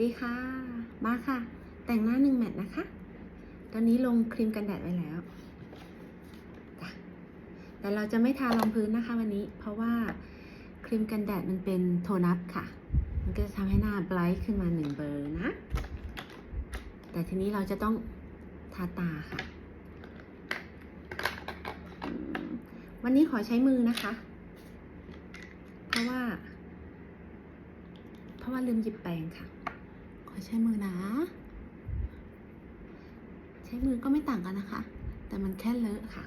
ดีค่ะ มาค่ะ แต่งหน้าหนึ่งแมทนะคะ ตอนนี้ลงครีมกันแดดไว้แล้ว แต่เราจะไม่ทารองพื้นนะคะวันนี้ เพราะว่าครีมกันแดดมันเป็นโทนอัพค่ะ มันก็จะทำให้หน้าไบรท์ขึ้นมาหนึ่งเบอร์นะ แต่ทีนี้เราจะต้องทาตาค่ะ วันนี้ขอใช้มือนะคะ เพราะว่า เพราะว่าลืมหยิบแปรงค่ะ ใช้มือนะ ใช้มือก็ไม่ต่างกันนะคะ แต่มันแค่เลอะค่ะ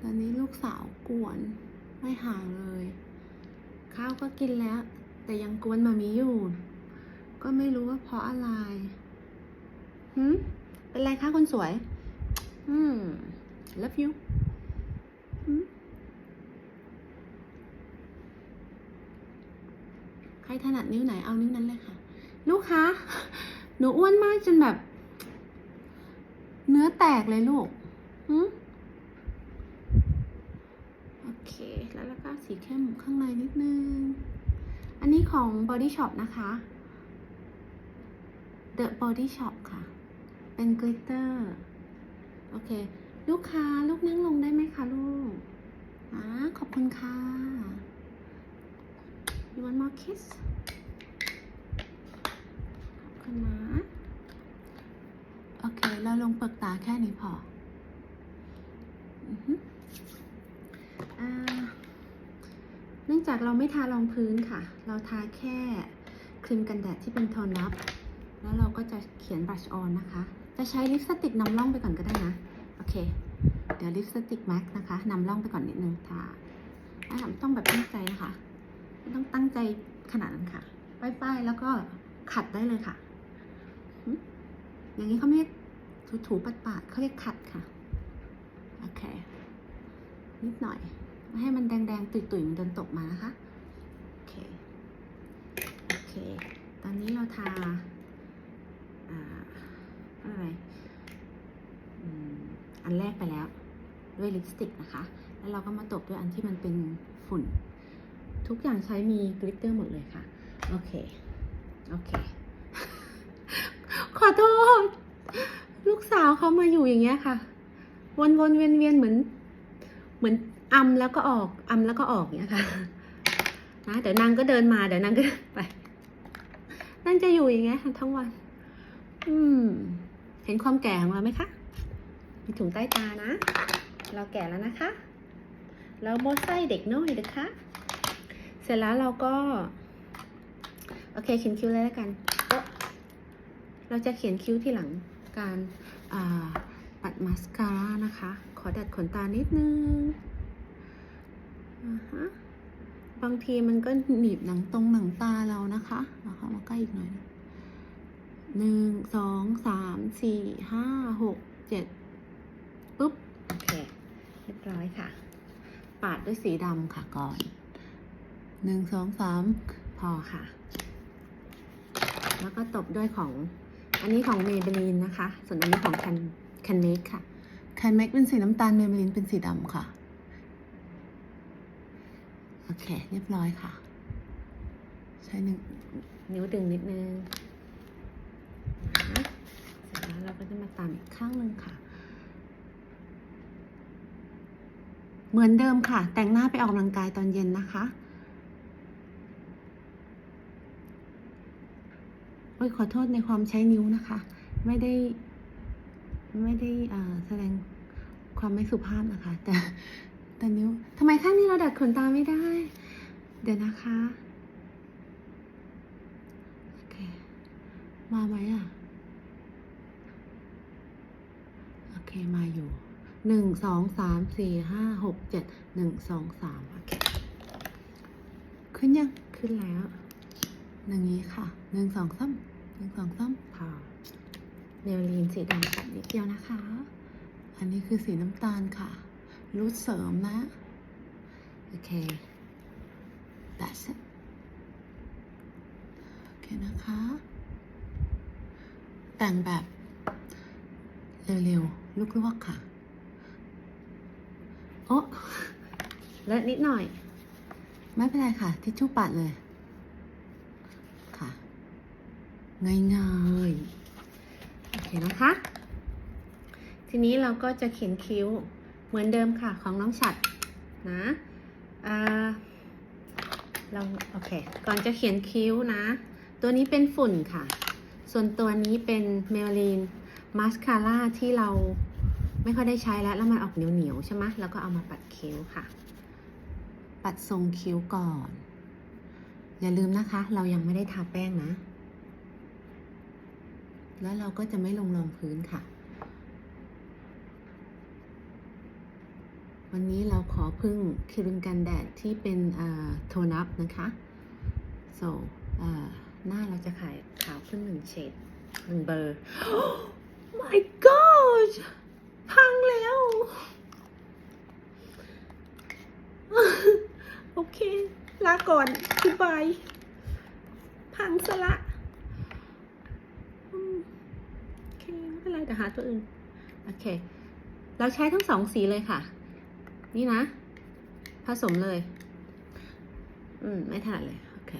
ตอนนี้ลูกสาวกวนไม่ห่างเลย ข้าวก็กินแล้ว แต่ยังกวนมามีอยู่ ก็ไม่รู้ว่าเพราะอะไรหืมเป็นไรคะคนสวย อืม love you หืม ใครถนัดนิ้วไหนเอานิ้วนั้นเลยค่ะ ลูกคะ หนูอ้วนมากจนแบบ เนื้อแตกเลยลูกหืโอเค แล้วแล้วก็สีเข้มข้างในนิดนึง อันนี้ของ Body Shop นะคะ The Body Shop ค่ะ เป็นกลิตเตอร์ โอเค ลูกค้าลูกนั่งลงได้ไหมคะลูกอ่าขอบคุณค่ะ You want more kiss ขอบคุณนะโอเค เราลงเปลือกตาแค่นี้พอเนื่องจากเราไม่ทารองพื้นค่ะ เราทาแค่ครีมกันแดดที่เป็นโทนอัพ แล้วเราก็จะเขียนบ r ัชออนนะคะ จะใช้ลิปสติกนำร่องไปก่อนก็ได้นะ โอเค เดี๋ยวลิปสติกแม็กนะคะนำร่องไปก่อนนิดนึงทาอ่าต้องแบบตั้งใจนะคะ ไม่ต้องตั้งใจขนาดนั้นค่ะ ป้ายๆแล้วก็ขัดได้เลยค่ะ อย่างนี้เขาไม่ถูๆปัดๆเขาเรียกขัดค่ะ โอเค นิดหน่อยไม่ให้มันแดงๆ ตุ่ยๆ มันเดินตกมานะคะ โอเค โอเค ตอนนี้เราทาอะไรอันแรกไปแล้วด้วยลิปสติกนะคะ แล้วเราก็มาตบด้วยอันที่มันเป็นฝุ่น ทุกอย่างใช้มีกลิตเตอร์หมดเลยค่ะ โอเค โอเค ขอโทษ ลูกสาวเขามาอยู่อย่างเงี้ยค่ะ วนวนเวียนเวียนเหมือน เหมือนอำแล้วก็ออกอำแล้วก็ออกเนี้ยค่ะนะเดี๋ยวนางก็เดินมาเดี๋ยวนางก็เดินไปนางจะอยู่อย่างเงี้ยค่ะทั้งวัน อืม เห็นความแก่ของเราไหมคะมีถุงใต้ตานะ เราแก่แล้วนะคะ เราโมไซเด็กน้อยนะคะ เสร็จแล้วเราก็ โอเคเขียนคิ้วเลยแล้วกันโอ๊ะเราจะเขียนคิ้วที่หลังการอ่าปัดมาสคาร่านะคะ ขอดัดขนตานิดนึงอ่าฮะบางทีมันก็หนีบหนังตรงหนังตาเรานะคะเราเข้ามาใกล้อีกหน่อยนะหนึ่งสองสามสี่ห้าหกเจ็ดปุ๊บ โอเค เรียบร้อยค่ะ ปาดด้วยสีดำค่ะก่อน หนึ่งสองสามพอค่ะ แล้วก็ตบด้วยของ อันนี้ของเมเบลีนนะคะ ส่วนอันนี้ของคันคันเมคค่ะคันเมคเป็นสีน้ำตาลเมเบลีนเป็นสีดำค่ะ โอเค เรียบร้อยค่ะ ใช้หนึ่งนิ้วดึงนิดนึงนะเสร็จแล้วเราก็จะมาตามอีกข้างหนึ่งค่ะเหมือนเดิมค่ะ แต่งหน้าไปออกกำลังกายตอนเย็นนะคะ โอ้ยขอโทษในความใช้นิ้วนะคะ ไม่ได้ ไม่ได้อ่าแสดงความไม่สุภาพนะคะ แต่แต่นิ้วทำไมข้างนี้เราดัดขนตาไม่ได้ เดี๋ยวนะคะโอเคมาไหมอะโอเคมาอยู่หนึ่งสองสามสี่ห้าหกเจ็ดหนึ่งสองสามโอเคขึ้นยังขึ้นแล้วอย่างนี้ค่ะหนึ่งสองสาม หนึ่งสองสามพอเนลลีนสีดำตัดนิดเดียวนะคะ อันนี้คือสีน้ำตาลค่ะ รูดเสริมนะ โอเค that's it โอเคนะคะ แต่งแบบเร็วๆลุกๆค่ะ โอ้และนิดหน่อย ไม่เป็นไรค่ะ ทิชชู่ปัดเลย ค่ะ ง่ายๆ โอเคนะคะ ทีนี้เราก็จะเขียนคิ้วเหมือนเดิมค่ะของน้องฉัดนะเราโอเค ก่อนจะเขียนคิ้วนะ ตัวนี้เป็นฝุ่นค่ะ ส่วนตัวนี้เป็นเมลลีนมาสคาร่าที่เราไม่ค่อยได้ใช้แล้ว แล้วมันออกเหนียวๆใช่ไหมแล้วก็เอามาปัดคิ้วค่ะ ปัดทรงคิ้วก่อน อย่าลืมนะคะ เรายังไม่ได้ทาแป้งนะ แล้วเราก็จะไม่ลงรองพื้นค่ะ วันนี้เราขอพึ่งครีมกันแดดที่เป็นโทนอัพนะคะ so อ่าหน้าเราจะขายขาวขึ้นหนึ่งเฉดหนึ่งเบอร์ my gosh พังแล้ว โอเค ลาก่อน goodbye พังซะละอืมโอเค ไม่เป็ นไรแต่หาตัวอื่น โอเค เราใช้ทั้งสองสีเลยค่ะ นี่นะ ผสมเลย อืม ไม่ถนัดเลย โอเค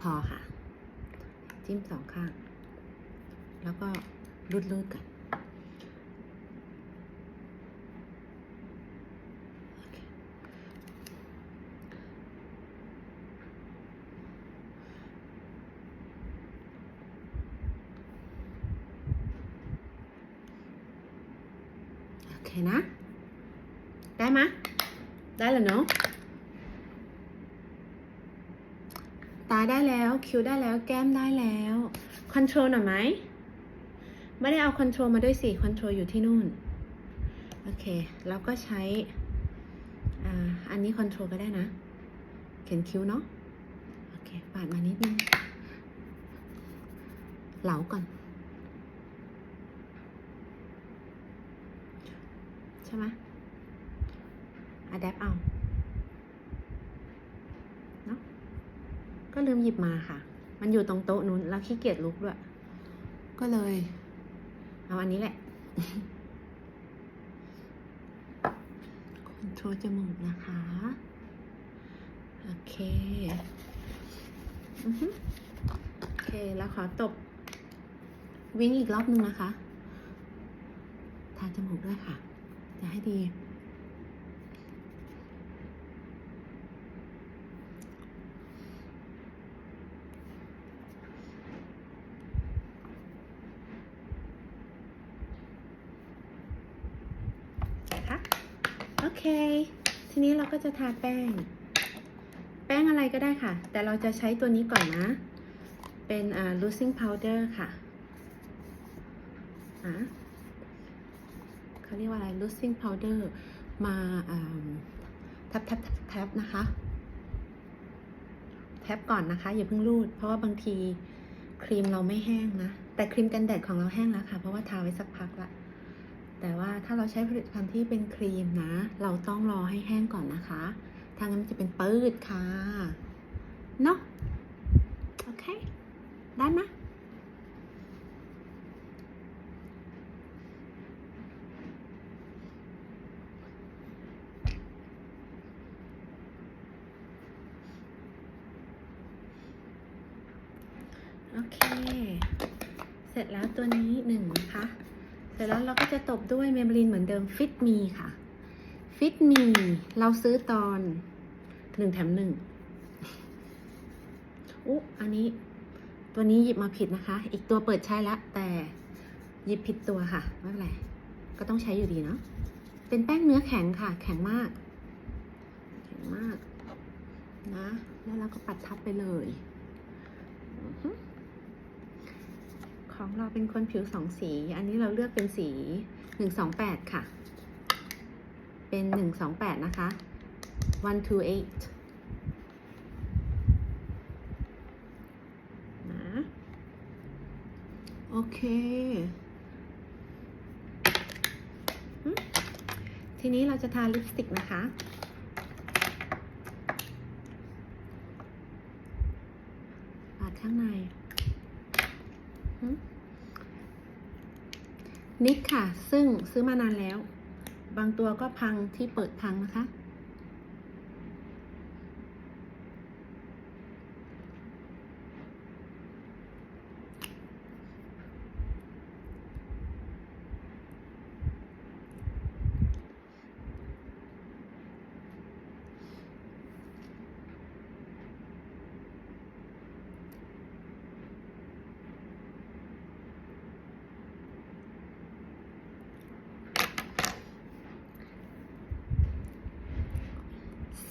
พอค่ะ จิ้มสองข้าง แล้วก็รูดๆกันโอเคโอ เคนะ ได้ไหมได้แล้วเนาะตาได้แล้วคิ้วได้แล้วแก้มได้แล้วคอนโทรลหน่อยไหมไม่ได้เอาคอนโทรลมาด้วยสิคอนโทรลอยู่ที่นู่น โอเค แล้วก็ใช้อ่าอันนี้คอนโทรลก็ได้นะ เขียนคิ้วเนาะ โอเค ปาดมานิดนึง เหลาก่อน ใช่ไหมอะแดปเอาเนาะก็ลืมหยิบมาค่ะ มันอยู่ตรงโต๊ะนู้นแล้วขี้เกียจลุกด้วย ก็เลย เอาอันนี้แหละคอนโทรลจมูกนะคะ โอเคโอเค แล้วขอตบ วิ่งอีกรอบนึงนะคะ ทาจมูกด้วยค่ะ จะให้ดีนะคะโอเค ทีนี้เราก็จะทาแป้ง แป้งอะไรก็ได้ค่ะ แต่เราจะใช้ตัวนี้ก่อนนะ เป็นอ่า losing powder ค่ะอะ เขาเรียกว่าอะไร losing powder มาทับทับทับทับนะคะ แทบก่อนนะคะ อย่าเพิ่งรูด เพราะว่าบางทีครีมเราไม่แห้งนะ แต่ครีมกันแดดของเราแห้งแล้วค่ะ เพราะว่าทาไว้สักพักละแต่ว่าถ้าเราใช้ผลิตภัณฑ์ที่เป็นครีมนะ เราต้องรอให้แห้งก่อนนะคะถ้างั้นมันจะเป็นปื้ดค่ะ เนาะโอเค ได้ไหมยโอเค เส ร็จแล้วตัวนี้หนึ่งนะคะ เสร็จแล้วเราก็จะตบด้วยเม b ลินเหมือนเดิมฟิตมีค่ะฟิตมีเราซื้อตอนหนึ่งแถมหนึ่งอุ๊อันนี้ตัวนี้หยิบมาผิดนะคะ อีกตัวเปิดใช้แล้วแต่หยิบผิดตัวค่ะไม่เป็นไรก็ต้องใช้อยู่ดีเนาะเป็นแป้งเนื้อแข็งค่ะ แข็งมาก แข็งมากนะ แล้วเราก็ปัดทับไปเลยอ ของเราเป็นคนผิวสองสี อันนี้เราเลือกเป็นสีหนึ่งสองแปดค่ะ เป็นหนึ่งสองแปดนะคะ one two eight นะโอเค ทีนี้เราจะทาลิปสติกนะคะปาดข้างในหึ นิกค่ะ ซึ่งซื้อมานานแล้ว บางตัวก็พังที่เปิดพังนะคะ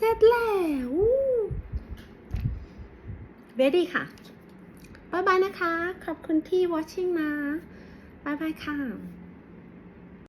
ร็จแล้วเ ready ค่ะบ๊ายบายนะคะ ขอบคุณที่ watching นะบ๊ายบายค่ะ